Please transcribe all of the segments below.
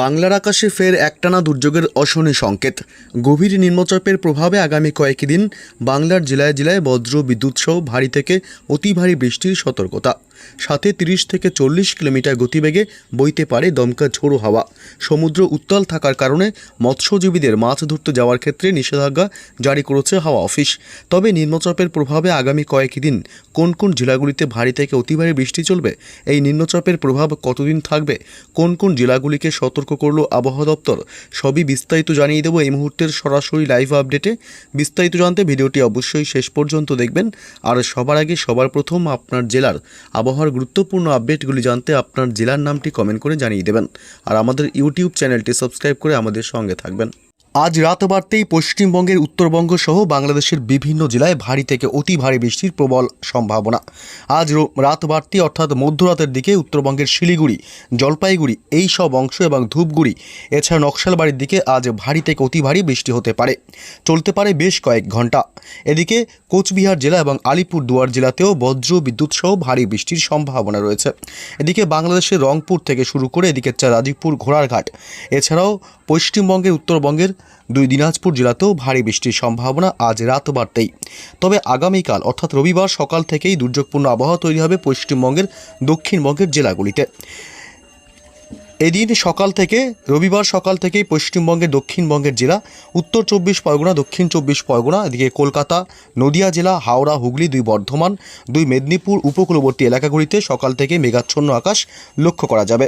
বাংলার আকাশে ফের একটানা দুর্যোগের অশনি সংকেত। গভীর নিম্নচাপের প্রভাবে আগামী কয়েকদিন বাংলার জেলায় জেলায় বজ্র, বিদ্যুৎ সহ ভারী থেকে অতি ভারী বৃষ্টির সতর্কতা। সাথে তিরিশ থেকে চল্লিশ কিলোমিটার গতিবেগে বইতে পারে দমকা ঝোড়ো হাওয়া। সমুদ্র উত্তাল থাকার কারণে মৎস্যজীবীদের মাছ ধরতে যাওয়ার ক্ষেত্রে নিষেধাজ্ঞা জারি করেছে হাওয়া অফিস। তবে নিম্নচাপের প্রভাবে আগামী কয়েক দিন কোন কোন জেলাগুলিতে ভারী থেকে অতি ভারী বৃষ্টি চলবে, এই নিম্নচাপের প্রভাব কতদিন থাকবে, কোন কোন জেলাগুলিকে সতর্ক করল আবহাওয়া দপ্তর, সবই বিস্তারিত জানিয়ে দেবো এই মুহূর্তের সরাসরি লাইভ আপডেটে। বিস্তারিত জানতে ভিডিওটি অবশ্যই শেষ পর্যন্ত দেখবেন। আর সবার আগে সবার প্রথম আপনার জেলার আবহাওয়ার গুরুত্বপূর্ণ আপডেটগুলি জানতে আপনার জেলার নামটি কমেন্ট করে জানিয়ে দেবেন। আর আমাদের ইউটিউব চ্যানেলটি সাবস্ক্রাইব করে আমাদের সঙ্গে থাকবেন। আজ রাত বাড়তেই পশ্চিমবঙ্গের উত্তরবঙ্গ সহ বাংলাদেশের বিভিন্ন জেলায় ভারী থেকে অতি ভারী বৃষ্টির প্রবল সম্ভাবনা। আজ রাত বাড়তি অর্থাৎ মধ্যরাতের দিকে উত্তরবঙ্গের শিলিগুড়ি, জলপাইগুড়ি, এই সব অংশ এবং ধূপগুড়ি, এছাড়া নকশালবাড়ির দিকে আজ ভারী থেকে অতি ভারী বৃষ্টি হতে পারে। চলতে পারে বেশ কয়েক ঘণ্টা এদিকে কোচবিহার জেলা এবং আলিপুর দুয়ার জেলাতেও বজ্র বিদ্যুৎ সহ ভারী বৃষ্টির সম্ভাবনা রয়েছে। এদিকে বাংলাদেশের রংপুর থেকে শুরু করে এদিকে রাজীবপুর, ঘোড়ারঘাট, এছাড়াও পশ্চিমবঙ্গের উত্তরবঙ্গের দুই দিনাজপুর জেলাতেও ভারী বৃষ্টির সম্ভাবনা আজ রাত বাড়তেই। তবে আগামীকাল, অর্থাৎ রবিবার সকাল থেকেই দুর্যোগপূর্ণ আবহাওয়া তৈরি হবে পশ্চিমবঙ্গের দক্ষিণবঙ্গের জেলাগুলিতে। এদিন সকাল থেকে, রবিবার সকাল থেকেই পশ্চিমবঙ্গের দক্ষিণবঙ্গের জেলা, উত্তর চব্বিশ পরগনা, দক্ষিণ চব্বিশ পরগনা, এদিকে কলকাতা, নদিয়া জেলা, হাওড়া, হুগলি, দুই বর্ধমান, দুই মেদিনীপুর উপকূলবর্তী এলাকাগুলিতে সকাল থেকে মেঘাচ্ছন্ন আকাশ লক্ষ্য করা যাবে।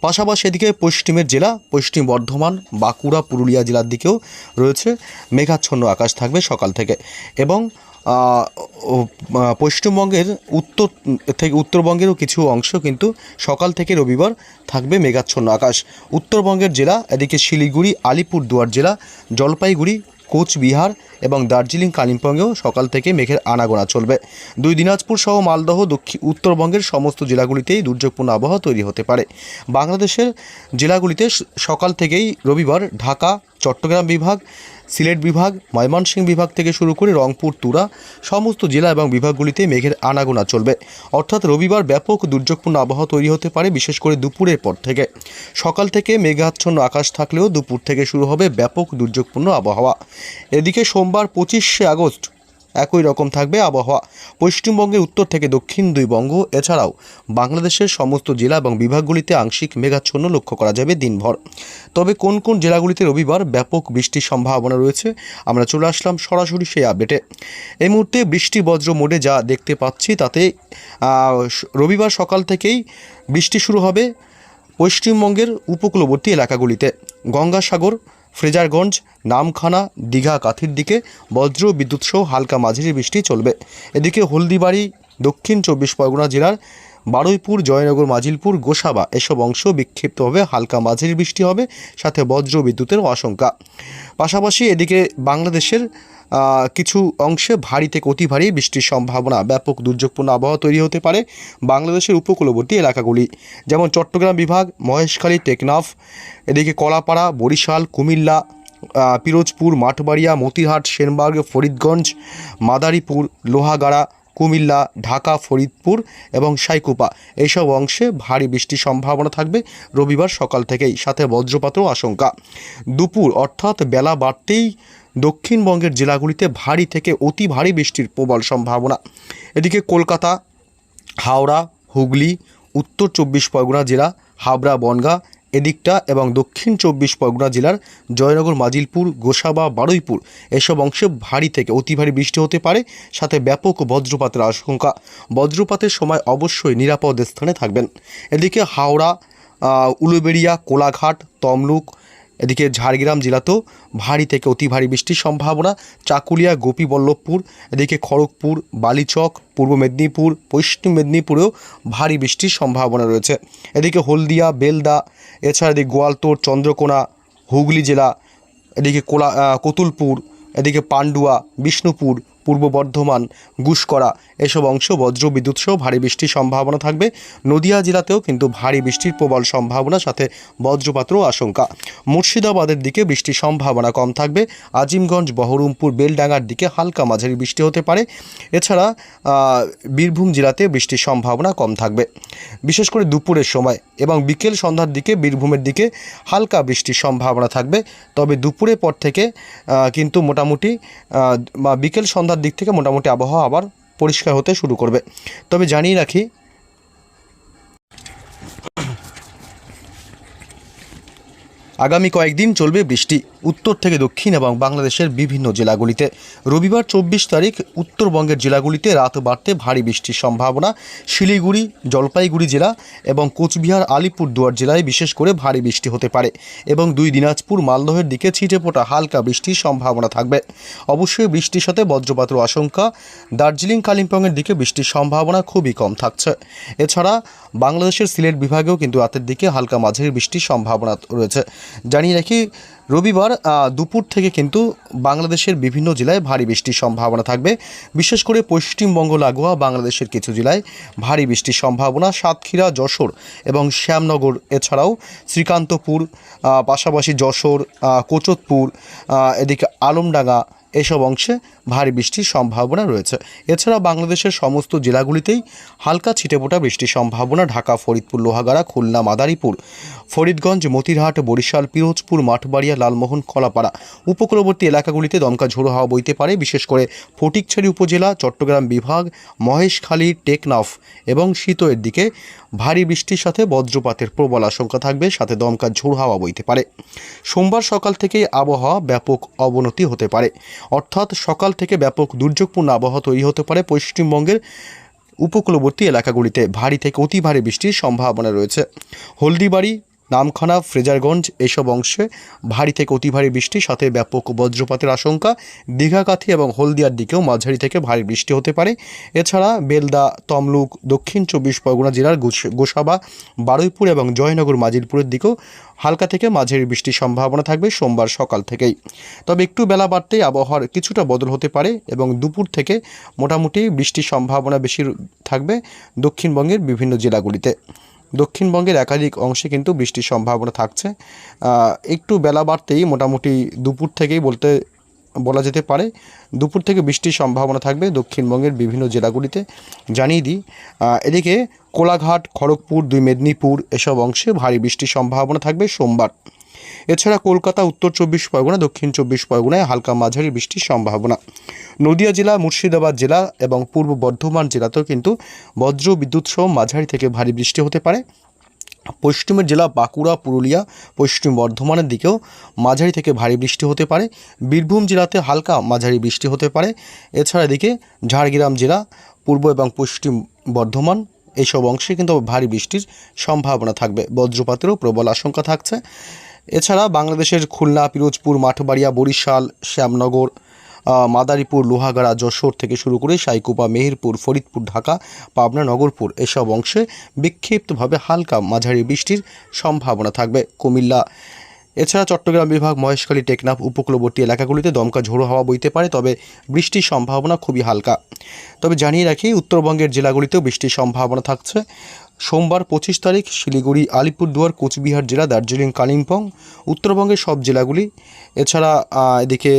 পাশাপাশি এদিকে পশ্চিমের জেলা, পশ্চিম বর্ধমান, বাঁকুড়া, পুরুলিয়া জেলার দিকেও রয়েছে মেঘাচ্ছন্ন আকাশ থাকবে সকাল থেকে এবং পশ্চিমবঙ্গের উত্তর থেকে উত্তরবঙ্গেরও কিছু অংশ কিন্তু সকাল থেকে রবিবার থাকবে মেঘাচ্ছন্ন আকাশ। উত্তরবঙ্গের জেলা, এদিকে শিলিগুড়ি, আলিপুরদুয়ার জেলা, জলপাইগুড়ি, কোচবিহার এবং দার্জিলিং, কালিম্পংয়েও সকাল থেকে মেঘের আনাগোনা চলবে। দুই দিনাজপুর সহ মালদহ, দক্ষিণ উত্তরবঙ্গের সমস্ত জেলাগুলিতেই দুর্যোগপূর্ণ আবহাওয়া তৈরি হতে পারে। বাংলাদেশের জেলাগুলিতে সকাল থেকেই রবিবার ঢাকা চট্টগ্রাম বিভাগ, সিলেট বিভাগ, ময়মনসিংহ বিভাগ থেকে শুরু করে রংপুর, তুরা সমস্ত জেলা এবং বিভাগগুলিতে মেঘের আনাগোনা চলবে। অর্থাৎ রবিবার ব্যাপক দুর্যোগপূর্ণ আবহাওয়া তৈরি হতে পারে, বিশেষ করে দুপুরের পর থেকে। সকাল থেকে মেঘাচ্ছন্ন আকাশ থাকলেও দুপুর থেকে শুরু হবে ব্যাপক দুর্যোগপূর্ণ আবহাওয়া। এদিকে সোমবার পঁচিশে আগস্ট একই রকম থাকবে আবহাওয়া। পশ্চিমবঙ্গের উত্তর থেকে দক্ষিণ দুই বঙ্গ, এছাড়াও বাংলাদেশের সমস্ত জেলা এবং বিভাগগুলিতে আংশিক মেঘাচ্ছন্ন লক্ষ্য করা যাবে দিনভর। তবে কোন কোন জেলাগুলিতে রবিবার ব্যাপক বৃষ্টির সম্ভাবনা রয়েছে, আমরা চলে আসলাম সরাসরি সেই আপডেটে। এই মুহূর্তে বৃষ্টি বজ্র মোডে যা দেখতে পাচ্ছি, তাতে রবিবার সকাল থেকেই বৃষ্টি শুরু হবে পশ্চিমবঙ্গের উপকূলবর্তী এলাকাগুলিতে। গঙ্গাসাগর ফ্রেজারগঞ্জ, নামখানা, দীঘা কাথির দিকে বজ্র বিদ্যুৎসহ হালকা মাঝারি বৃষ্টি চলবে। এদিকে হলদিবাড়ি, দক্ষিণ চব্বিশ পরগনা জেলার বারুইপুর, জয়নগর, মাজিলপুর, গোসাবা এসব অংশ বিক্ষিপ্তভাবে হালকা মাঝারি বৃষ্টি হবে, সাথে বজ্র বিদ্যুতের আশঙ্কা। পাশাপাশি এদিকে বাংলাদেশের কিছু অংশে ভারী থেকে অতি ভারী বৃষ্টির সম্ভাবনা। ব্যাপক দুর্যোগপূর্ণ আবহাওয়া তৈরি হতে পারে বাংলাদেশের উপকূলবর্তী এলাকাগুলি, যেমন চট্টগ্রাম বিভাগ, মহেশখালী, টেকনাফ, এদিকে কলাপাড়া, বরিশাল, কুমিল্লা পিরোজপুর, মাঠবাড়িয়া, মতিহাট, সেনবাগ, ফরিদগঞ্জ, মাদারীপুর, লোহাগাড়া, কুমিল্লা, ঢাকা, ফরিদপুর এবং সাইকুপা। এইসব অংশে ভারী বৃষ্টির সম্ভাবনা থাকবে রবিবার সকাল থেকেই, সাথে বজ্রপাতেরও আশঙ্কা। দুপুর অর্থাৎ বেলা বাড়তেই দক্ষিণবঙ্গের জেলাগুলিতে ভারী থেকে অতি ভারী বৃষ্টির প্রবল সম্ভাবনা। এদিকে কলকাতা, হাওড়া, হুগলি, উত্তর চব্বিশ পরগনা জেলা, হাবড়া, বনগাঁ, এদিকটা এবং দক্ষিণ চব্বিশ পরগনা জেলার জয়নগর, মাজিলপুর, গোসাবা, বারুইপুর এসব অংশে ভারী থেকে অতি ভারী বৃষ্টি হতে পারে, সাথে ব্যাপক বজ্রপাতের আশঙ্কা। বজ্রপাতের সময় অবশ্যই নিরাপদ স্থানে থাকবেন। এদিকে হাওড়া উলুবেড়িয়া, কোলাঘাট, তমলুক এদিকে ঝাড়গ্রাম জেলাতেও ভারী থেকে অতি ভারী বৃষ্টির সম্ভাবনা। চাকুলিয়া, গোপীবল্লভপুর, এদিকে খড়গপুর, বালিচক, পূর্ব মেদিনীপুর, পশ্চিম মেদিনীপুরেও ভারী বৃষ্টির সম্ভাবনা রয়েছে। এদিকে হলদিয়া, বেলদা, এছাড়া এদিকে গোয়ালতোড় চন্দ্রকোনা, হুগলি জেলা, এদিকে কোলা কতুলপুর, এদিকে পান্ডুয়া, বিষ্ণুপুর পূর্ব বর্ধমান, গুসকরা। এসব অংশ বজ্র বিদ্যুৎ সহ ভারী বৃষ্টির সম্ভাবনা থাকবে। নদিয়া জেলাতেও কিন্তু ভারী বৃষ্টির প্রবল সম্ভাবনা সাথে বজ্রপাতও আশঙ্কা। মুর্শিদাবাদের দিকে বৃষ্টির সম্ভাবনা কম থাকবে। আজিমগঞ্জ, বহরমপুর, বেলডাঙ্গার দিকে হালকা মাঝারি বৃষ্টি হতে পারে। এছাড়া বীরভূম জেলাতে বৃষ্টির সম্ভাবনা কম থাকবে। বিশেষ করে দুপুরের সময় এবং বিকেল সন্ধ্যার দিকে বীরভূমের দিকে হালকা বৃষ্টির সম্ভাবনা থাকবে। তবে দুপুরের পর থেকে কিন্তু মোটামুটি বা বিকেল সন্ধ্যার দিক থেকে মোটামুটি আবহাওয়া আবার পরিষ্কার হতে শুরু করবে। তবে জানিয়ে রাখি আগামী কয়েকদিন চলবে বৃষ্টি, উত্তর থেকে দক্ষিণ এবং বাংলাদেশের বিভিন্ন জেলাগুলিতে। রবিবার চব্বিশ তারিখ উত্তরবঙ্গের জেলাগুলিতে রাত বাড়তে ভারী বৃষ্টির সম্ভাবনা। শিলিগুড়ি, জলপাইগুড়ি জেলা এবং কোচবিহার, আলিপুরদুয়ার জেলায় বিশেষ করে ভারী বৃষ্টি হতে পারে এবং দুই দিনাজপুর, মালদহের দিকে ছিটে ফোটা হালকা বৃষ্টির সম্ভাবনা থাকবে। অবশ্যই বৃষ্টির সাথে বজ্রপাতের আশঙ্কা। দার্জিলিং, কালিম্পংয়ের দিকে বৃষ্টির সম্ভাবনা খুবই কম থাকছে। এছাড়া বাংলাদেশের সিলেট বিভাগেও কিন্তু রাতের দিকে হালকা মাঝারি বৃষ্টির সম্ভাবনা রয়েছে। জানিয়ে রাখি, রবিবার দুপুর থেকে কিন্তু বাংলাদেশের বিভিন্ন জেলায় ভারী বৃষ্টির সম্ভাবনা থাকবে। বিশেষ করে পশ্চিমবঙ্গ, লাগোয়া, বাংলাদেশের কিছু জেলায় ভারী বৃষ্টির সম্ভাবনা। সাতক্ষীরা, যশোর এবং শ্যামনগর, এছাড়াও শ্রীকান্তপুর পাশাপাশি যশোর কোচতপুর এদিকে আলমডাঙ্গা, এসব অংশে ভারী বৃষ্টির সম্ভাবনা রয়েছে। এছাড়া বাংলাদেশের সমস্ত জেলাগুলিতেই হালকা ছিটেফোঁটা বৃষ্টির সম্ভাবনা। ঢাকা, ফরিদপুর, লোহাগাড়া, খুলনা, মাদারীপুর, ফরিদগঞ্জ, মতিরহাট, বরিশাল, পিরোজপুর, মাঠবাড়িয়া, লালমোহন, কলাপাড়া উপকূলবর্তী এলাকাগুলিতে দমকা ঝোড়ো হাওয়া বইতে পারে। বিশেষ করে ফটিকছড়ি উপজেলা, চট্টগ্রাম বিভাগ, মহেশখালী, টেকনাফ এবং শীতের দিকে ভারী বৃষ্টির সাথে বজ্রপাতের প্রবল আশঙ্কা থাকবে, সাথে দমকা ঝোড়ো হাওয়া বইতে পারে। সোমবার সকাল থেকেই আবহাওয়া ব্যাপক অবনতি হতে পারে। অর্থাৎ সকাল থেকে ব্যাপক দুর্যোগপূর্ণ আবহাওয়া তৈরি হতে পারে পশ্চিমবঙ্গের উপকূলবর্তী এলাকাগুলিতে। ভারী থেকে অতি ভারী বৃষ্টির সম্ভাবনা রয়েছে। হলদিবাড়ি নামখানা, ফ্রেজারগঞ্জ এসব অংশে ভারী থেকে অতি ভারী বৃষ্টির সাথে ব্যাপক বজ্রপাতের আশঙ্কা। দীঘাকাথি এবং হলদিয়ার দিকেও মাঝারি থেকে ভারী বৃষ্টি হতে পারে। এছাড়া বেলদা, তমলুক, দক্ষিণ চব্বিশ পরগনা জেলার গোস- গোসাবা, বারুইপুর এবং জয়নগর মাজিলপুরের দিকেও হালকা থেকে মাঝারি বৃষ্টির সম্ভাবনা থাকবে সোমবার সকাল থেকেই। তবে একটু বেলা বাড়তেই আবহাওয়ার কিছুটা বদল হতে পারে এবং দুপুর থেকে মোটামুটি বৃষ্টির সম্ভাবনা বেশি থাকবে দক্ষিণবঙ্গের বিভিন্ন জেলাগুলিতে। দক্ষিণবঙ্গের একাধিক অংশে কিন্তু বৃষ্টির সম্ভাবনা থাকছে। একটু বেলা বাড়তেই মোটামুটি দুপুর থেকেই বলতে, বলা যেতে পারে, দুপুর থেকে বৃষ্টির সম্ভাবনা থাকবে দক্ষিণবঙ্গের বিভিন্ন জেলাগুলিতে। জানিয়ে দিই এদিকে কোলাঘাট, খড়গপুর, দুই মেদিনীপুর এসব অংশে ভারী বৃষ্টির সম্ভাবনা থাকবে সোমবার। এছাড়া কলকাতা, উত্তর চব্বিশ পরগনা, দক্ষিণ চব্বিশ পরগনায় হালকা মাঝারি বৃষ্টির সম্ভাবনা। নদিয়া জেলা, মুর্শিদাবাদ জেলা এবং পূর্ব বর্ধমান জেলাতেও কিন্তু বজ্র বিদ্যুৎ সহ মাঝারি থেকে ভারী বৃষ্টি হতে পারে। পশ্চিমের জেলা বাঁকুড়া, পুরুলিয়া, পশ্চিম বর্ধমানের দিকেও মাঝারি থেকে ভারী বৃষ্টি হতে পারে। বীরভূম জেলাতে হালকা মাঝারি বৃষ্টি হতে পারে। এছাড়া এদিকে ঝাড়গ্রাম জেলা, পূর্ব এবং পশ্চিম বর্ধমান এইসব অংশে কিন্তু ভারী বৃষ্টির সম্ভাবনা থাকবে। বজ্রপাতেরও প্রবল আশঙ্কা থাকছে। এছাড়া বাংলাদেশের খুলনা, পিরোজপুর, মাঠবাড়িয়া, বরিশাল, শ্যামনগর মাদারীপুর, লোহাগাড়া, যশোর থেকে শুরু করে সাইকুপা, মেহেরপুর, ফরিদপুর, ঢাকা, পাবনা, নগরপুর এসব অংশে বিক্ষিপ্তভাবে হালকা মাঝারি বৃষ্টির সম্ভাবনা থাকবে। কুমিল্লা। এছাড়া চট্টগ্রাম বিভাগ, মহেশখালী, টেকনাফ, উপকূলবর্তী এলাকাগুলিতে দমকা ঝোড়ো হাওয়া বইতে পারে, তবে বৃষ্টির সম্ভাবনা খুবই হালকা। তবে জানিয়ে রাখি, উত্তরবঙ্গের জেলাগুলিতেও বৃষ্টির সম্ভাবনা থাকছে। সোমবার পঁচিশ তারিখ শিলিগুড়ি, আলিপুরদুয়ার, কোচবিহার জেলা, দার্জিলিং, কালিম্পং, উত্তরবঙ্গের সব জেলাগুলি। এছাড়া এদিকে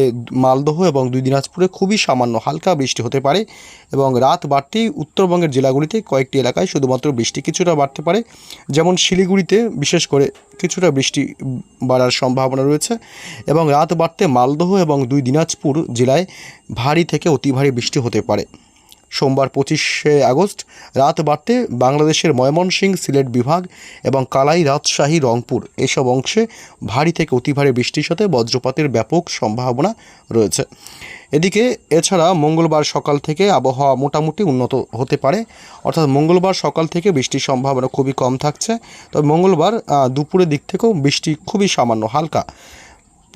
মালদহ এবং দুই দিনাজপুরে খুবই সামান্য হালকা বৃষ্টি হতে পারে এবং রাত বাড়তেই উত্তরবঙ্গের জেলাগুলিতে কয়েকটি এলাকায় শুধুমাত্র বৃষ্টি কিছুটা বাড়তে পারে। যেমন শিলিগুড়িতে বিশেষ করে কিছুটা বৃষ্টি বাড়ার সম্ভাবনা রয়েছে এবং রাত বাড়তে মালদহ এবং দুই দিনাজপুর জেলায় ভারী থেকে অতি ভারী বৃষ্টি হতে পারে। সোমবার পঁচিশে আগস্ট রাত বাড়তে বাংলাদেশের ময়মনসিংহ সিলেট বিভাগ এবং কালাই রাজশাহী রংপুর এসব অংশে ভারী থেকে অতি ভারী বৃষ্টির সাথে বজ্রপাতের ব্যাপক সম্ভাবনা রয়েছে। এদিকে এছাড়া মঙ্গলবার সকাল থেকে আবহাওয়া মোটামুটি উন্নত হতে পারে। অর্থাৎ মঙ্গলবার সকাল থেকে বৃষ্টির সম্ভাবনা খুবই কম থাকছে। তবে মঙ্গলবার দুপুরের দিক থেকেও বৃষ্টি খুবই সামান্য, হালকা।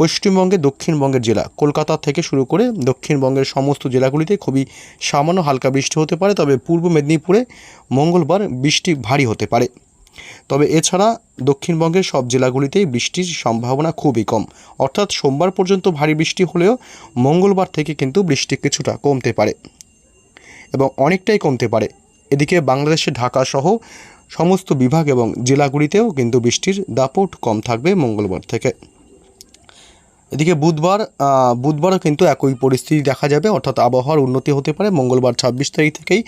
পশ্চিমবঙ্গে দক্ষিণবঙ্গের জেলা। কলকাতা থেকে শুরু করে দক্ষিণবঙ্গের সমস্ত জেলাগুলিতে খুবই সামান্য হালকা বৃষ্টি হতে পারে, তবে পূর্ব মেদিনীপুরে মঙ্গলবার বৃষ্টি ভারী হতে পারে। তবে এছাড়া দক্ষিণবঙ্গের সব জেলাগুলিতেই বৃষ্টির সম্ভাবনা খুবই কম। অর্থাৎ সোমবার পর্যন্ত ভারী বৃষ্টি হলেও মঙ্গলবার থেকে কিন্তু বৃষ্টি কিছুটা কমতে পারে এবং অনেকটাই কমতে পারে। এদিকে বাংলাদেশের ঢাকা সহ সমস্ত বিভাগ এবং জেলাগুলিতেও কিন্তু বৃষ্টির দাপট কম থাকবে মঙ্গলবার থেকে। এদিকে বুধবার বুধবারও কিন্তু একই পরিস্থিতি দেখা যাবে, অর্থাৎ আবহাওয়ার উন্নতি হতে পারে। মঙ্গলবার ছাব্বিশ তারিখ থেকেই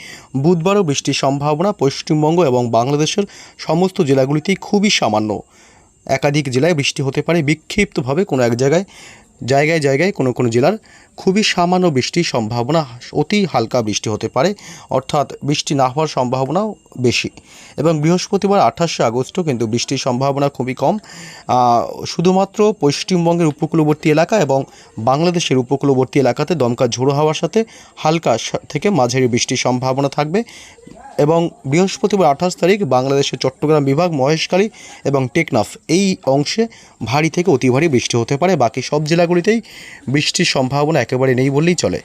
বুধবারও বৃষ্টির সম্ভাবনা পশ্চিমবঙ্গ এবং বাংলাদেশের সমস্ত জেলাগুলিতেই খুবই সামান্য। একাধিক জেলায় বৃষ্টি হতে পারে, বিক্ষিপ্তভাবে কোনো এক জায়গায় জায়গায় জায়গায় কোনো কোনো জেলার খুবই সামান্য বৃষ্টির সম্ভাবনা, অতি হালকা বৃষ্টি হতে পারে। অর্থাৎ বৃষ্টি না হওয়ার সম্ভাবনাও বেশি। এবং বৃহস্পতিবার আঠাশে আগস্টও কিন্তু বৃষ্টির সম্ভাবনা খুবই কম। শুধুমাত্র পশ্চিমবঙ্গের উপকূলবর্তী এলাকা এবং বাংলাদেশের উপকূলবর্তী এলাকাতে দমকা ঝোড়ো হওয়ার সাথে হালকা থেকে মাঝারি বৃষ্টির সম্ভাবনা থাকবে। এবং বৃহস্পতিবার আঠাশ তারিখ বাংলাদেশের চট্টগ্রাম বিভাগ, মহেশখালী এবং টেকনাফ এই অংশে ভারী থেকে অতি ভারী বৃষ্টি হতে পারে। বাকি সব জেলাগুলিতেই বৃষ্টির সম্ভাবনা একেবারে নেই বললেই চলে।